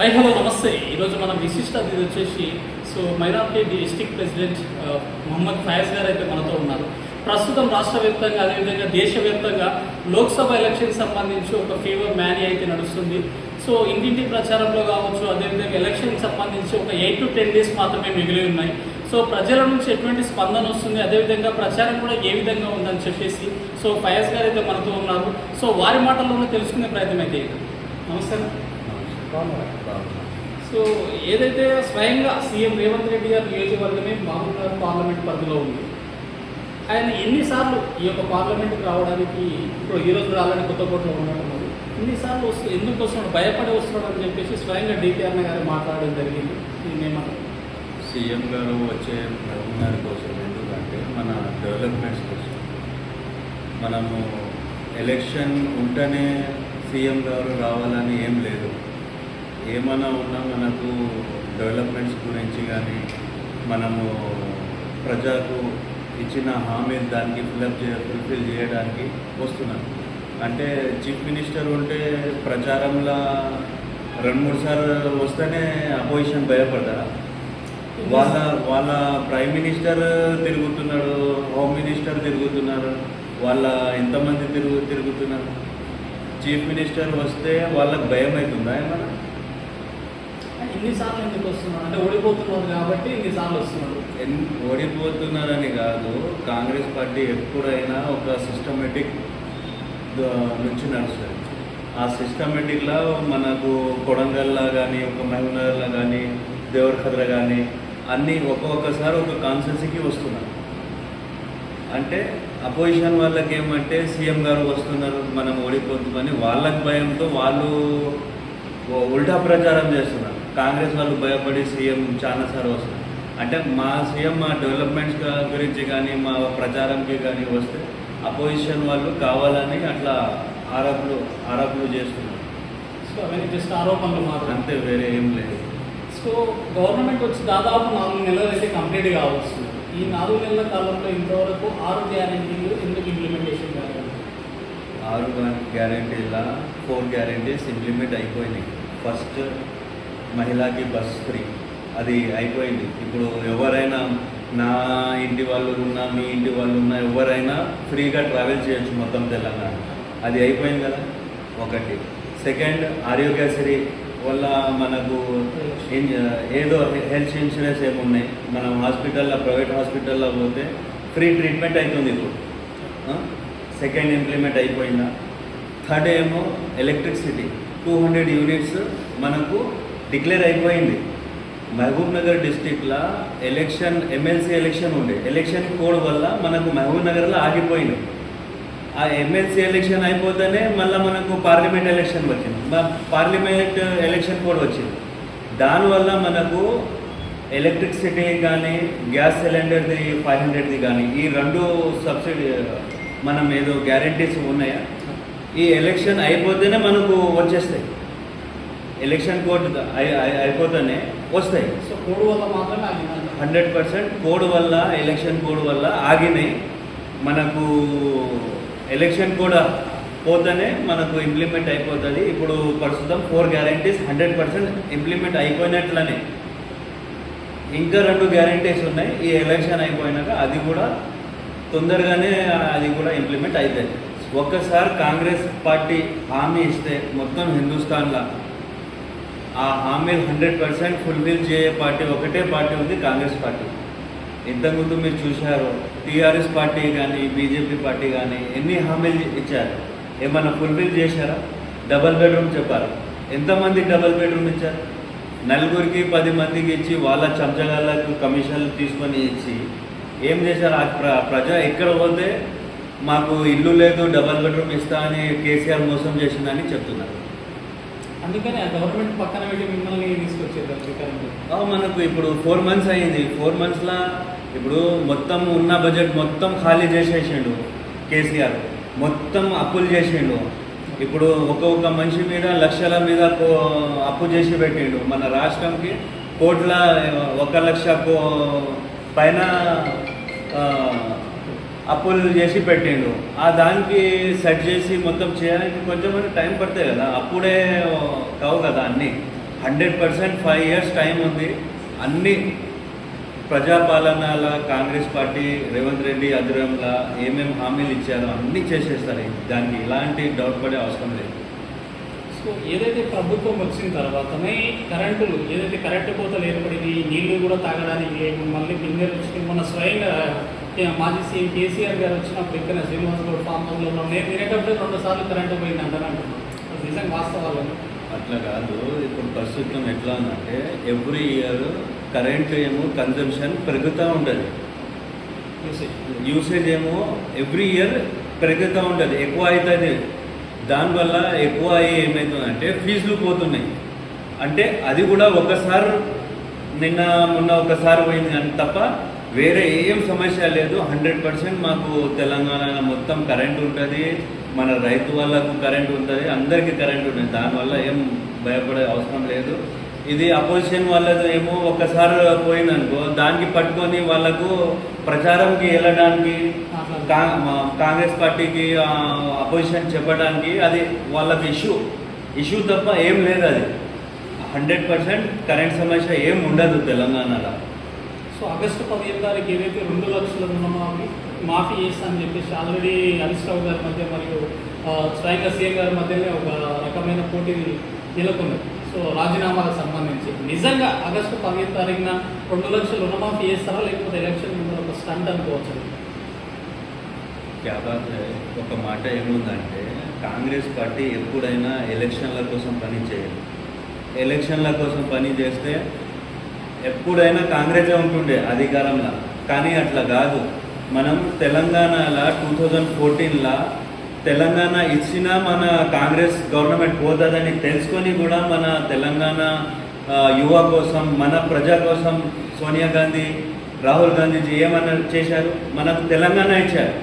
I hello నమస్తే ఈరోజు మన విశిష్ట అతిథి వచ్చేసి so minority district president Mohammed Fayaz గారు అయితే మనతో ఉన్నారు. ప్రస్తుతం రాష్ట్ర వ్యాప్తంగా అదేవిధంగా దేశవ్యాప్తంగా లోక్సభ ఎలక్షన్ సంబంధించి ఒక ఫీవర్ మ్యానీ అయితే నడుస్తుంది. సో ఇంటింటి ప్రచారంలో కావచ్చు అదేవిధంగా ఎలక్షన్కి సంబంధించి ఒక ఎయిట్ టు టెన్ డేస్ మాత్రమే మిగిలి ఉన్నాయి. సో ప్రజల నుంచి ఎటువంటి స్పందన వస్తుంది అదేవిధంగా ప్రచారం కూడా ఏ విధంగా ఉందని చెప్పేసి సో ఫయాజ్ గారు అయితే మనతో ఉన్నారు. సో వారి మాటల్లోనే తెలుసుకునే ప్రయత్నం అయితే. నమస్కారం సో ఏదైతే స్వయంగా సీఎం రేవంత్ రెడ్డి గారి నియోజకవర్గమే మహబూబ్నగర్ పార్లమెంట్ పరిధిలో ఉంది ఆయన ఎన్నిసార్లు ఈ యొక్క పార్లమెంట్కి రావడానికి ఇప్పుడు ఈ రోజు కొత్త కోట్లో ఉన్నట్టున్నారు ఎన్నిసార్లు వస్తు ఎందుకు వస్తున్నాడు? భయపడి వస్తున్నాడు అని చెప్పేసి స్వయంగా డికేఆర్ గారు మాట్లాడడం జరిగింది. నేనేమన్నా సీఎం గారు వచ్చే గారి కోసం ఎందుకంటే మన డెవలప్మెంట్స్ కోసం. మనము ఎలక్షన్ ఉంటేనే సీఎం గారు రావాలని ఏమైనా ఉన్నా మనకు డెవలప్మెంట్స్ గురించి కానీ మనము ప్రజలకు ఇచ్చిన హామీ దానికి ఫిల్అప్ చే ఫుల్ఫిల్ చేయడానికి వస్తున్నాను అంటే చీఫ్ మినిస్టర్ ఉంటే ప్రచారంలో రెండు మూడు సార్లు వస్తేనే అపోజిషన్ భయపడ్డారా వాళ్ళ వాళ్ళ ప్రైమ్ మినిస్టర్ తిరుగుతున్నాడు హోమ్ మినిస్టర్ తిరుగుతున్నారు వాళ్ళ ఎంతమంది తిరుగు తిరుగుతున్నారు? చీఫ్ మినిస్టర్ వస్తే వాళ్ళకి భయం అవుతుందా ఏమన్నా? ఎన్నిసార్లు ఎందుకు వస్తున్నాడు? అంటే ఓడిపోతున్నారు కాబట్టి ఎన్నిసార్లు వస్తున్నాడు? ఓడిపోతున్నారని కాదు. కాంగ్రెస్ పార్టీ ఎప్పుడైనా ఒక సిస్టమేటిక్ నుంచి నడుస్తుంది. ఆ సిస్టమేటిక్లో మనకు కొడంగల్లా కానీ ఒక మహబూబ్నగర్లా కానీ దేవరఖద్ర కానీ అన్నీ ఒక్కొక్కసారి ఒక కాన్సెన్సీకి వస్తున్నారు. అంటే అపోజిషన్ వాళ్ళకి ఏమంటే సీఎం గారు వస్తున్నారు మనం ఓడిపోతుందని వాళ్ళకి భయంతో వాళ్ళు ఉల్టా ప్రచారం చేస్తున్నారు. కాంగ్రెస్ వాళ్ళు భయపడి సీఎం చాలాసార్లు వస్తున్నారు అంటే మా సీఎం మా డెవలప్మెంట్స్ గురించి కానీ మా ప్రచారంకి కానీ వస్తే అపోజిషన్ వాళ్ళు కావాలని అట్లా ఆరోపణలు ఆరోపణలు చేస్తున్నారు. సో అవన్నీ జస్ట్ ఆరోపణలు మాత్రం. అంతే వేరే ఏం లేదు. సో గవర్నమెంట్ వచ్చి దాదాపు నాలుగు నెలలు అయితే కంప్లీట్ కావస్తుంది ఈ నాలుగు నెలల కాలంలో ఇంతవరకు ఆరు గ్యారెంటీలు ఎందుకు ఇంప్లిమెంటేషన్ కాలేదు? ఆరు గ్యారంటీల ఫోర్ గ్యారంటీస్ ఇంప్లిమెంట్ అయిపోయినాయి. ఫస్ట్ మహిళకి బస్ ఫ్రీ. అది అయిపోయింది. ఇప్పుడు ఎవరైనా నా ఇంటి వాళ్ళు ఉన్నా మీ ఇంటి వాళ్ళు ఉన్నా ఎవరైనా ఫ్రీగా ట్రావెల్ చేయొచ్చు మొత్తం తెలంగాణ. అది అయిపోయింది కదా? ఒకటి. సెకండ్ ఆరోగ్యశ్రీ వల్ల మనకు ఏదో హెల్త్ ఇన్సూరెన్స్ ఏమున్నాయి? మనం హాస్పిటల్లో ప్రైవేట్ హాస్పిటల్లో పోతే ఫ్రీ ట్రీట్మెంట్ అవుతుంది ఇప్పుడు. సెకండ్ ఇంప్లిమెంట్ అయిపోయిందా? థర్డ్ ఏమో ఎలక్ట్రిసిటీ. టూ హండ్రెడ్ యూనిట్స్ మనకు డిక్లేర్ అయిపోయింది. మహబూబ్ నగర్ డిస్టిక్లో ఎలక్షన్ ఎమ్మెల్సీ ఎలక్షన్ ఉండే. ఎలక్షన్ కోడ్ వల్ల మనకు మహబూబ్ నగర్లో ఆగిపోయింది. ఆ ఎమ్మెల్సీ ఎలక్షన్ అయిపోతేనే మళ్ళీ మనకు పార్లమెంట్ ఎలక్షన్ వచ్చింది. మా పార్లమెంట్ ఎలక్షన్ కోడ్ వచ్చింది. దానివల్ల మనకు ఎలక్ట్రిసిటీ కానీ గ్యాస్ సిలిండర్ది ఫైవ్ హండ్రెడ్ది కానీ ఈ రెండు సబ్సిడీ మనం ఏదో గ్యారంటీస్ ఉన్నాయా? ఈ ఎలక్షన్ అయిపోతేనే మనకు వచ్చేస్తాయి. ఎలక్షన్ కోడ్ అయి- అయి- అయిపోతేనే వస్తాయి. సో కోడ్ వల్ల మాత్రమే హండ్రెడ్ పర్సెంట్ కోడ్ వల్ల ఎలక్షన్ కోడ్ వల్ల ఆగినాయి. మనకు ఎలక్షన్ కూడా పోతేనే మనకు ఇంప్లిమెంట్ అయిపోతుంది. ఇప్పుడు ప్రస్తుతం four guarantees hundred percent implement అయిపోయినట్లనే. ఇంకా రెండు గ్యారంటీస్ ఉన్నాయి. ఈ ఎలక్షన్ అయిపోయినాక అది కూడా తొందరగానే అది కూడా ఇంప్లిమెంట్ అవుతుంది ఒక్కసారి కాంగ్రెస్ పార్టీ హామీ ఇస్తే మొత్తం హిందుస్థాన్లో ఆ హామీలు హండ్రెడ్ పర్సెంట్ ఫుల్ఫిల్ చేయే పార్టీ ఒకటే పార్టీ ఉంది కాంగ్రెస్ పార్టీ. ఇంతకుముందు మీరు చూశారు టీఆర్ఎస్ పార్టీ కానీ బీజేపీ పార్టీ కానీ ఎన్ని హామీలు ఇచ్చారు? ఏమన్నా ఫుల్ఫిల్ చేశారా? డబల్ బెడ్రూమ్ చెప్పారు. ఎంతమంది డబల్ బెడ్రూమ్ ఇచ్చారు? నలుగురికి పది మందికి ఇచ్చి వాళ్ళ చంచగాళ్ళకు కమిషన్లు తీసుకొని ఇచ్చి ఏం చేశారు? ఆ ప్ర ప్రజ ఎక్కడ పోతే మాకు ఇల్లు లేదు డబల్ బెడ్రూమ్ ఇస్తా అని కేసీఆర్ మోసం చేసిందని చెప్తున్నారు. అందుకని ఆ గవర్నమెంట్ పక్కన పెట్టి మిమ్మల్ని తీసుకొచ్చేదాన్ని మనకు ఇప్పుడు ఫోర్ మంత్స్ అయ్యింది ఫోర్ మంత్స్లో ఇప్పుడు మొత్తం ఉన్న బడ్జెట్ మొత్తం ఖాళీ చేసేసిండు కేసీఆర్. మొత్తం అప్పులు చేసిండు. ఇప్పుడు ఒక్కొక్క మనిషి మీద లక్షల మీద కో- అప్పు చేసి పెట్టిండు. మన రాష్ట్రంకి కోట్ల ఒక లక్ష పైన అప్పులు చేసి పెట్టిండు. ఆ దానికి సెట్ చేసి మొత్తం చేయడానికి కొంచెం టైం పడతాయి కదా. అప్పుడే కావు కదా అన్నీ. Hundred percent five years time ఉంది. అన్ని ప్రజాపాలనల కాంగ్రెస్ పార్టీ రేవంత్ రెడ్డి ఆధ్వర్యంలో ఏమేమి హామీలు ఇచ్చారో అన్నీ చేసేస్తారు. దానికి ఎలాంటి డౌట్ పడే అవసరం లేదు. సో ఏదైతే ప్రభుత్వం వచ్చిన తర్వాతనే కరెంటులు ఏదైతే కరెంటు కోతలు ఏర్పడింది నీళ్ళు కూడా తాగడానికి మళ్ళీ బిందెలు వచ్చి మన స్వయంగా మాజీ సీఎం కేసీఆర్ గారు వచ్చినప్పుడు ఇక్కడ శ్రీనివాస్ గౌడ్ ఫామ్ హౌస్లో ఉన్నాం. నేను తినేటప్పుడే రెండు సార్లు కరెంటు పోయింది అంటారు అంటున్నాను అది నిజంగా వాస్తవాలను? అట్లా కాదు ఇప్పుడు ప్రస్తుతం ఎట్లా ఉందంటే ఎవ్రీ ఇయర్ కరెంట్ ఏమో కన్జంప్షన్ పెరుగుతూ ఉంటుంది. యూసేజ్ ఏమో ఎవ్రీ ఇయర్ పెరుగుతూ ఉంటుంది ఎక్కువ అవుతుంది. దానివల్ల ఎక్కువ అయ్యి ఏమవుతుందంటే ఫీజులు పోతున్నాయి. అంటే అది కూడా ఒకసారి నిన్న మొన్న ఒకసారి పోయింది కానీ తప్ప వేరే ఏం సమస్య లేదు. హండ్రెడ్ పర్సెంట్ మాకు తెలంగాణ మొత్తం కరెంట్ ఉంటుంది. మన రైతు వాళ్ళకు కరెంట్ ఉంటుంది. అందరికీ కరెంట్ ఉంటుంది. దానివల్ల ఏం భయపడే అవసరం లేదు. ఇది అపోజిషన్ వాళ్ళది ఏమో ఒకసారి పోయిందనుకో దానికి పట్టుకొని వాళ్ళకు ప్రచారంకి వెళ్ళడానికి కా- మా- కాంగ్రెస్ పార్టీకి అపోజిషన్ చెప్పడానికి అది వాళ్ళకి ఇష్యూ. ఇష్యూ తప్ప ఏం లేదు అది. హండ్రెడ్ పర్సెంట్ కరెంట్ సమస్య ఏం ఉండదు తెలంగాణలో. సో ఆగస్టు పదిహేను తారీఖు ఏదైతే రెండు లక్షల రుణమాఫీ మాఫీ చేస్తానని చెప్పేసి ఆల్రెడీ హరీష్ రావు గారి మధ్య మరియు స్వయంగా సీఎం గారి మధ్యనే ఒక రకమైన పోటీ నెలకొంది. సో రాజీనామాలకు సంబంధించి నిజంగా ఆగస్టు పదిహేను తారీఖున రెండు లక్షల రుణమాఫీ చేస్తారా లేకపోతే ఎలక్షన్ ముందు ఒక స్టంట్ అనుకోవచ్చు? ఒక మాట ఏముందంటే కాంగ్రెస్ పార్టీ ఎప్పుడైనా ఎలక్షన్ల కోసం పని చేయదు ఎలక్షన్ల కోసం పని చేస్తే ఎప్పుడైనా కాంగ్రెసే ఉంటుండే అధికారంలో. కానీ అట్లా కాదు. మనం తెలంగాణలో టూ థౌజండ్ ఫోర్టీన్లో తెలంగాణ ఇచ్చినా మన కాంగ్రెస్ గవర్నమెంట్ పోతుందని తెలుసుకొని కూడా మన తెలంగాణ యువ కోసం మన ప్రజా కోసం సోనియా గాంధీ రాహుల్ గాంధీజీ ఏమన్నా చేశారు? మనకు తెలంగాణ ఇచ్చారు.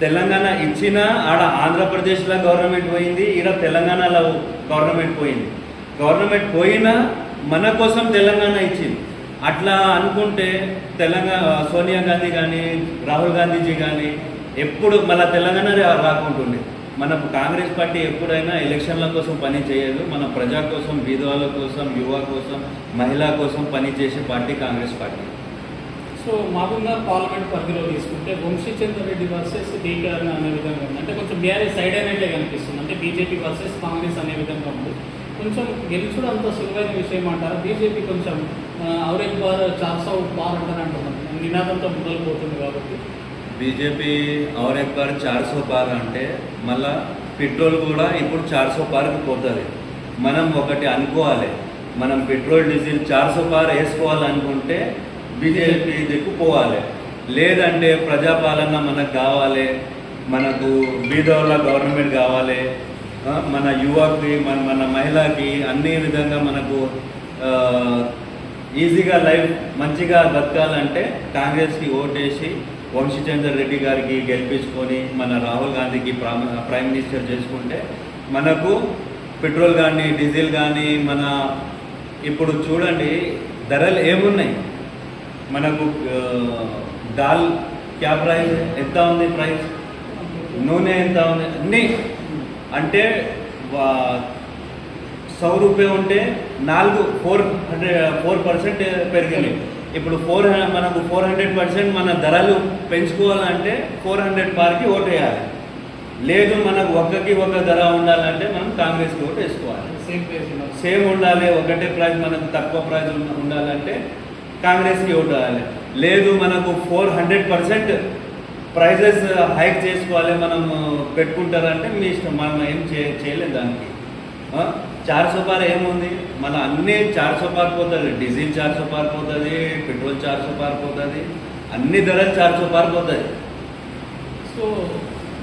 తెలంగాణ ఇచ్చినా ఆడ ఆంధ్రప్రదేశ్లో గవర్నమెంట్ పోయింది ఈడ తెలంగాణలో గవర్నమెంట్ పోయింది. గవర్నమెంట్ పోయినా మన కోసం తెలంగాణ ఇచ్చింది. అట్లా అనుకుంటే తెలంగాణ సోనియా గాంధీ కానీ రాహుల్ గాంధీజీ కానీ ఎప్పుడు మన తెలంగాణ రాకుంటుండే. మన కాంగ్రెస్ పార్టీ ఎప్పుడైనా ఎలక్షన్ల కోసం పని చేయదు. మన ప్రజా కోసం బీదవాళ్ళ కోసం యువ కోసం మహిళా కోసం పని చేసే పార్టీ కాంగ్రెస్ పార్టీ. సో మామూలుగా పార్లమెంట్ పరిధిలో తీసుకుంటే వంశీచంద్ర రెడ్డి వర్సెస్ డీఆర్ అనే విధంగా ఉంది. అంటే కొంచెం బీఆర్ఎస్ సైడ్ అనేట్లే కనిపిస్తుంది. అంటే బీజేపీ వర్సెస్ కాంగ్రెస్ అనే విధంగా ఉంది. కొంచెం గెలుచుడు అంత సులువైన విషయం అంట బీజేపీ కొంచెం అవరేజ్ బార్ చార్సౌ బార్ అంటారు అంటున్నారు నినాదంతో మొదలుపోతుంది కాబట్టి. బీజేపీ అవరేజ్ బార్ చార్సో బార్ అంటే మళ్ళా పెట్రోల్ కూడా ఇప్పుడు చార్సో పార్కి పోతుంది. మనం ఒకటి అనుకోవాలి. మనం పెట్రోల్ డీజిల్ చార్సో పార్ వేసుకోవాలనుకుంటే బీజేపీ దిక్కు పోవాలి. లేదంటే ప్రజాపాలన మనకు కావాలి. మనకు బీదోళ్ళ గవర్నమెంట్ కావాలి. మన యువకి మన మన మహిళకి అన్ని విధంగా మనకు ఈజీగా లైఫ్ మంచిగా బతకాలంటే కాంగ్రెస్కి ఓటేసి వంశీచందర్ రెడ్డి గారికి గెలిపించుకొని మన రాహుల్ గాంధీకి ప్రైమ్ ప్రైమ్ మినిస్టర్ చేసుకుంటే మనకు పెట్రోల్ కానీ డీజిల్ కానీ మన ఇప్పుడు చూడండి ధరలు ఏమున్నాయి? మనకు దాల్ క్యా ప్రైస్? ఎంత ఉంది ప్రైస్? నూనె ఎంత ఉంది? అన్నీ అంటే సౌ రూపాయ ఉంటే నాలుగు ఫోర్ హండ్రెడ్ ఫోర్ పర్సెంట్ పెరిగినాయి ఇప్పుడు ఫోర్ మనకు ఫోర్ హండ్రెడ్ పర్సెంట్ మన ధరలు పెంచుకోవాలంటే ఫోర్ హండ్రెడ్ పార్కి ఓటు వేయాలి. లేదు మనకు ఒక్కకి ఒక ధర ఉండాలంటే మనం కాంగ్రెస్కి ఓటు వేసుకోవాలి. సేమ్ సేమ్ ఉండాలి ఒకటే ప్రైస్ మనకు తక్కువ ప్రైస్ ఉన్న- ఉండాలంటే కాంగ్రెస్కి ఓటు వేయాలి. లేదు మనకు four hundred percent prices hike చేసుకోవాలి మనం పెట్టుకుంటారంటే మీ ఇష్టం. మనం ఏం చే చేయలేదు దానికి. ఆ? చార్ ఏముంది? మన అన్నీ చార్ సో పోతుంది. డీజిల్ చార్ సో పోతుంది పెట్రోల్ చార్ సో పోతుంది అన్ని ధరలు చార్ సో పోతుంది. సో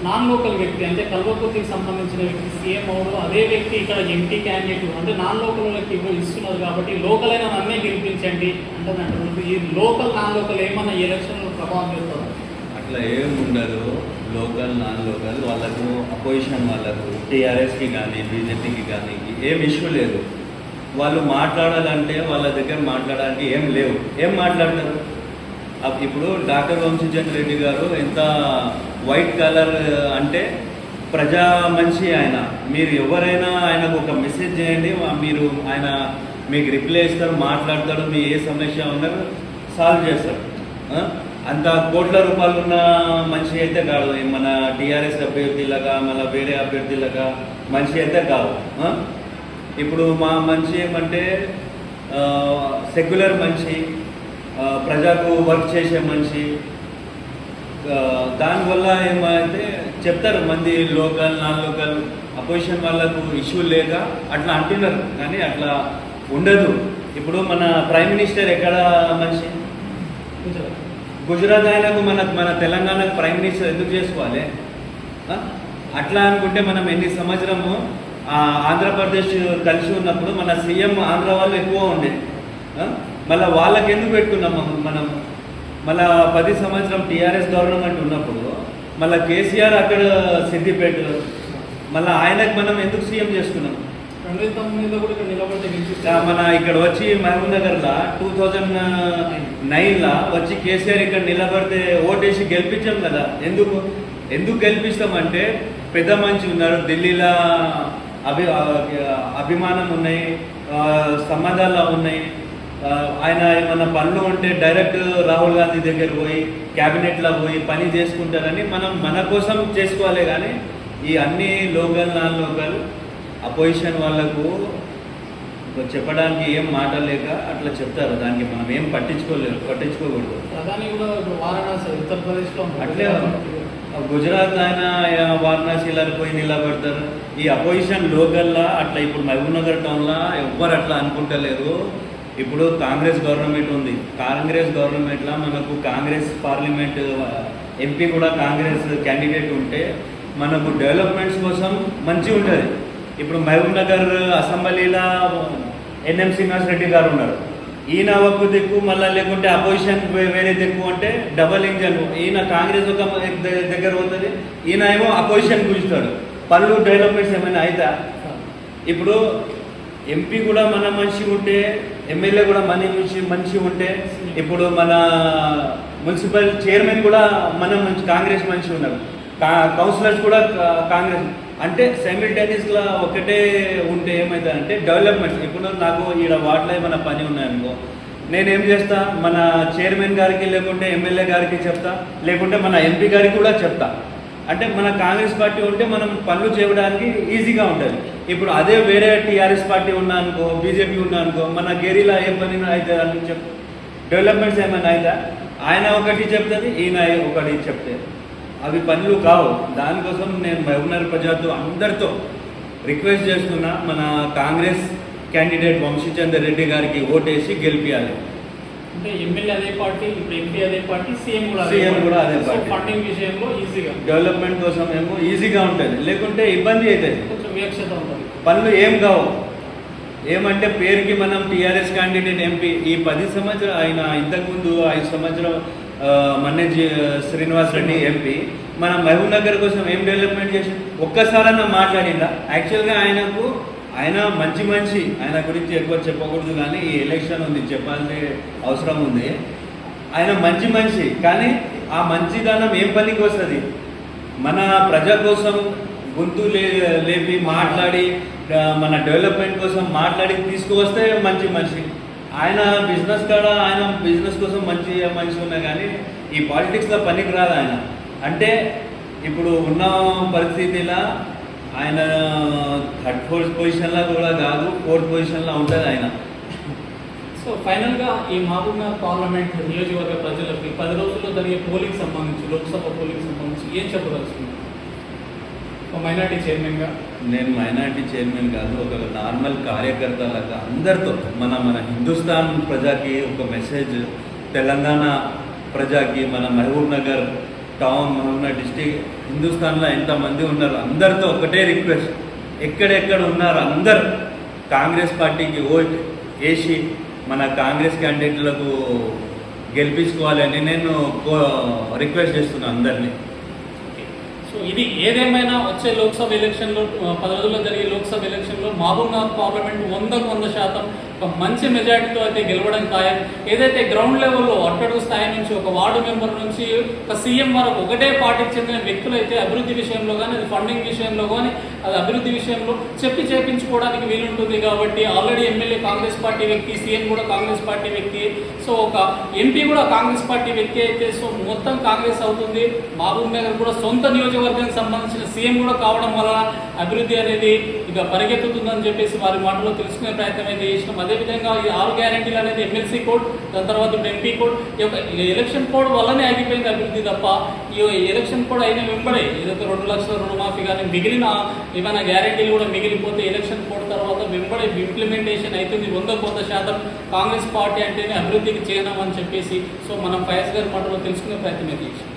నాన్ లోకల్ వ్యక్తి అంటే కల్వకుర్తికి సంబంధించిన వ్యక్తి సీఎం అవడం అదే వ్యక్తి ఇక్కడ ఎంపీ క్యాండిడేట్ అంటే నాన్ లోకల్ వాళ్ళకి ఇస్తున్నారు కాబట్టి లోకల్ అయినా నన్నే గెలిపించండి అంటే ఈ లోకల్ నాన్ లోకల్ ఏమన్నా ఈ ఎలక్షన్లో ప్రభావం చేస్తారు అట్లా ఏమి ఉండదు. లోకల్ నాన్ లోకల్ వాళ్ళకు అపోజిషన్ వాళ్ళకు టీఆర్ఎస్కి కానీ బీజేపీకి కానీ ఏం ఇష్యూ లేదు. వాళ్ళు మాట్లాడాలంటే వాళ్ళ దగ్గర మాట్లాడడానికి ఏం లేవు. ఏం మాట్లాడతారు? అప్- ఇప్పుడు డాక్టర్ వంశీచంద్ర రెడ్డి గారు ఎంత వైట్ కలర్ అంటే ప్రజా మనిషి ఆయన. మీరు ఎవరైనా ఆయనకు ఒక మెసేజ్ చేయండి మీరు ఆయన మీకు రిప్లై ఇస్తారు మాట్లాడతాడు మీ ఏ సమస్య ఉన్నారు సాల్వ్ చేస్తారు. అంత కోట్ల రూపాయలు ఉన్న మనిషి అయితే కాదు. మన టీఆర్ఎస్ అభ్యర్థిలాగా మన వేరే అభ్యర్థిలాగా మనిషి అయితే కాదు. ఇప్పుడు మా మనిషి ఏమంటే సెక్యులర్ మనిషి ఆ, ప్రజలకు వర్క్ చేసే మనిషి దానివల్ల ఏమైతే చెప్తారు మంది లోకల్ నాన్ లోకల్ అపోజిషన్ వాళ్ళకు ఇష్యూ లేక అట్లా అంటున్నారు. కానీ అట్లా ఉండదు. ఇప్పుడు మన ప్రైమ్ మినిస్టర్ ఎక్కడ మనిషి? గుజరాత్ ఆయనకు మన మన తెలంగాణకు ప్రైమ్ మినిస్టర్ ఎందుకు చేసుకోవాలి? అట్లా అనుకుంటే మనం ఎన్ని సంవత్సరము ఆంధ్రప్రదేశ్ కలిసి ఉన్నప్పుడు మన సీఎం ఆంధ్ర వాళ్ళు ఎక్కువ ఉండే. మళ్ళీ వాళ్ళకి ఎందుకు పెట్టుకున్నాం మనం- మళ్ళీ మళ్ళా పది సంవత్సరం టీఆర్ఎస్ గవర్నమెంట్ ఉన్నప్పుడు మళ్ళీ కేసీఆర్ అక్కడ సిద్దిపేట మళ్ళీ ఆయనకు మనం ఎందుకు సీఎం చేసుకున్నాం? కూడా మన ఇక్కడ వచ్చి మహబూబ్ నగర్లో టూ థౌజండ్ నైన్లో వచ్చి కేసీఆర్ ఇక్కడ నిలబడితే ఓటేసి గెలిపించాం కదా. ఎందుకు? ఎందుకు గెలిపిస్తామంటే పెద్ద మంచి ఉన్నారు. ఢిల్లీలో అభి అభిమానం ఉన్నాయి సంబంధాలు ఉన్నాయి. ఆయన ఏమన్నా పనులు ఉంటే డైరెక్ట్ రాహుల్ గాంధీ దగ్గర పోయి క్యాబినెట్లో పోయి పని చేసుకుంటారని మనం మన కోసం చేసుకోవాలి కానీ ఈ అన్ని లోకల్ నాన్ లోకల్ అపోజిషన్ వాళ్ళకు చెప్పడానికి ఏం మాట లేక అట్లా చెప్తారు. దానికి మనం ఏం పట్టించుకోలేదు పట్టించుకోకూడదు. ప్రధాని కూడా వారణాసి ఉత్తరప్రదేశ్లో. అట్లే గుజరాత్ ఆయన ఆ, వారణాసిలో పోయి నిలబడతారు. ఈ అపోజిషన్ లోకల్లా అట్లా ఇప్పుడు మహబూబ్ నగర్ టౌన్లో ఎవ్వరు అట్లా అనుకుంటలేరు ఇప్పుడు కాంగ్రెస్ గవర్నమెంట్ ఉంది. కాంగ్రెస్ గవర్నమెంట్లో మనకు కాంగ్రెస్ పార్లమెంట్ ఎంపీ కూడా కాంగ్రెస్ క్యాండిడేట్ ఉంటే మనకు డెవలప్మెంట్స్ కోసం మంచిగా ఉంటుంది ఇప్పుడు మహబూబ్ నగర్ అసెంబ్లీలో ఎన్ఎం శ్రీనివాస్ రెడ్డి గారు ఉన్నారు. ఈయన ఒక దిక్కు మళ్ళీ లేకుంటే అపోజిషన్ వేరే దిక్కు అంటే డబల్ ఇంజన్ ఈయన కాంగ్రెస్ ఒక దగ్గర పోతుంది. ఈయన ఏమో అపోజిషన్ కూర్చుతాడు. పనులు డెవలప్మెంట్స్ ఏమైనా అవుతా ఇప్పుడు ఎంపీ కూడా మన మనిషి ఉంటే ఎమ్మెల్యే కూడా మన మనిషి మనిషి ఉంటే ఇప్పుడు మన మున్సిపల్ చైర్మన్ కూడా మన మంచి కాంగ్రెస్ మనిషి ఉన్నారు. కౌన్సిలర్స్ కూడా కాంగ్రెస్ అంటే సైమిల్టేనియస్గా ఒకటే ఉంటే ఏమవుతుందంటే డెవలప్మెంట్స్ ఇప్పుడు నాకు ఈడ వార్డులో ఏమైనా పని ఉన్నాయనుకో నేనేం చేస్తా? మన చైర్మన్ గారికి లేకుంటే ఎమ్మెల్యే గారికి చెప్తా లేకుంటే మన ఎంపీ గారికి కూడా చెప్తా. అంటే మన కాంగ్రెస్ పార్టీ ఉంటే మనం పనులు చేయడానికి ఈజీగా ఉంటుంది. ఇప్పుడు అదే వేరే టీఆర్ఎస్ పార్టీ ఉన్నా అనుకో బీజేపీ ఉన్నా అనుకో మన గేరీలో ఏ పని అవుతుంది అని చెప్ డెవలప్మెంట్స్ ఏమైనా అవుతా? ఆయన ఒకటి చెప్తుంది ఈయన ఒకటి చెప్తే అవి పనులు కావు. దానికోసం నేను మహబూబ్నగర్ ప్రజలతో అందరితో రిక్వెస్ట్ చేస్తున్నా మన కాంగ్రెస్ క్యాండిడేట్ వంశీచందర్ రెడ్డి గారికి ఓటేసి గెలిపించాలి అంటే ఎమ్మెల్యే అదే పార్టీ ఇప్పుడు ఎంపీ అదే పార్టీ సీఎం కూడా CM కూడా అదే పార్టీ. ఫండింగ్ విషయంలో ఈజీగా డెవలప్మెంట్ కోసం ఏమో ఈజీగా ఉంటుంది. లేకుంటే ఇబ్బంది అవుతుంది కొంచెం వివక్షత ఉంటుంది. పనులు ఏం కావు. ఏమంటే పేరుకి మనం టీఆర్ఎస్ క్యాండిడేట్ ఎంపీ ఈ పది సంవత్సరం ఆయన ఇంతకుముందు ఐదు సంవత్సరం మన్నే శ్రీనివాస్ రెడ్డి ఎంపీ మన మహబూబ్ నగర్ కోసం ఏం డెవలప్మెంట్ చేసి ఒక్కసారన్నా మాట్లాడిందా? యాక్చువల్గా ఆయనకు ఆయన మంచి మనిషి. ఆయన గురించి ఎక్కువ చెప్పకూడదు కానీ ఈ ఎలక్షన్ ఉంది చెప్పాల్సిన అవసరం ఉంది. ఆయన మంచి మనిషి కానీ ఆ మంచిదనం ఏం పనికి వస్తుంది? మన ప్రజల కోసం గొంతు లే లేపి మాట్లాడి మన డెవలప్మెంట్ కోసం మాట్లాడి తీసుకువస్తే మంచి మనిషి. ఆయన బిజినెస్ కాడ ఆయన బిజినెస్ కోసం మంచి మనిషి ఉన్నా కానీ ఈ పాలిటిక్స్లో పనికి రాదు ఆయన. అంటే ఇప్పుడు ఉన్న పరిస్థితిలో ఆయన థర్డ్ ఫోర్త్ పొజిషన్లో కూడా కాదు ఫోర్త్ పొజిషన్లో ఉంటుంది ఆయన. సో ఫైనల్గా ఈ మహబూబ్నగర్ పార్లమెంట్ నియోజకవర్గ ప్రజలకు పది రోజుల్లో జరిగే పోలింగ్ సంబంధించి లోక్సభ పోలింగ్ సంబంధించి ఏం చెప్పదలుచుకున్నారు? మైనార్టీ చైర్మన్గా? నేను మైనార్టీ చైర్మన్ కాదు ఒక నార్మల్ కార్యకర్తలకు అందరితో మన మన హిందుస్థాన్ ప్రజాకి ఒక మెసేజ్ తెలంగాణ ప్రజాకి మన మహబూబ్ నగర్ టౌన్ మహబూబ్ నగర్ డిస్టిక్ హిందుస్థాన్లో ఎంతమంది ఉన్నారు అందరితో ఒకటే రిక్వెస్ట్ ఎక్కడెక్కడ ఉన్నారు అందరు? కాంగ్రెస్ పార్టీకి ఓట్ వేసి మన కాంగ్రెస్ క్యాండిడేట్లకు గెలిపించుకోవాలని నేను రిక్వెస్ట్ చేస్తున్నాను అందరినీ. సో ఇది ఏదేమైనా వచ్చే లోక్సభ ఎలక్షన్లో పది రోజుల్లో జరిగే లోక్సభ ఎలక్షన్లో మహబూబ్నగర్ పార్లమెంట్ వందకు వంద శాతం ఒక మంచి మెజార్టీతో అయితే గెలవడం ఖాయం. ఏదైతే గ్రౌండ్ లెవెల్లో అట్టడుగు స్థాయి నుంచి ఒక వార్డు మెంబర్ నుంచి ఒక సీఎం వరకు ఒకటే పార్టీకి చెందిన వ్యక్తులు అయితే అభివృద్ధి విషయంలో కానీ అది ఫండింగ్ విషయంలో కానీ అది అభివృద్ధి విషయంలో చెప్పి చేపించుకోవడానికి వీలుంటుంది కాబట్టి ఆల్రెడీ ఎమ్మెల్యే కాంగ్రెస్ పార్టీ వ్యక్తి సీఎం కూడా కాంగ్రెస్ పార్టీ వ్యక్తి. సో ఒక ఎంపీ కూడా కాంగ్రెస్ పార్టీ వ్యక్తి అయితే సో మొత్తం కాంగ్రెస్ అవుతుంది. మహబూబ్ నగర్ కూడా సొంత నియోజకవర్గానికి సంబంధించిన సీఎం కూడా కావడం వల్ల అభివృద్ధి అనేది ఇక పరిగెత్తుతుందని చెప్పేసి వారి మాటలో తెలుసుకునే ప్రయత్నం అయితే చేసినాం. అదేవిధంగా ఈ ఆరు గ్యారంటీలు అనేది ఎమ్మెల్సీ కోడ్ దాని తర్వాత ఎంపీ కోడ్. ఎలక్షన్ కోడ్ వల్లనే ఆగిపోయింది అభివృద్ధి తప్ప ఈ ఎలక్షన్ కోడ్ అయిన వెంబడే ఏదైతే రెండు లక్షల రుణమాఫీ కానీ మిగిలిన ఏమైనా గ్యారంటీలు కూడా మిగిలిపోతే ఎలక్షన్ కోడ్ తర్వాత వెంబడే ఇంప్లిమెంటేషన్ అవుతుంది వంద కొంత శాతం కాంగ్రెస్ పార్టీ అంటేనే అభివృద్ధికి చేయడం అని చెప్పేసి సో మనం ఫయాజ్ గారి మాటలో తెలుసుకునే ప్రయత్నం చేసాం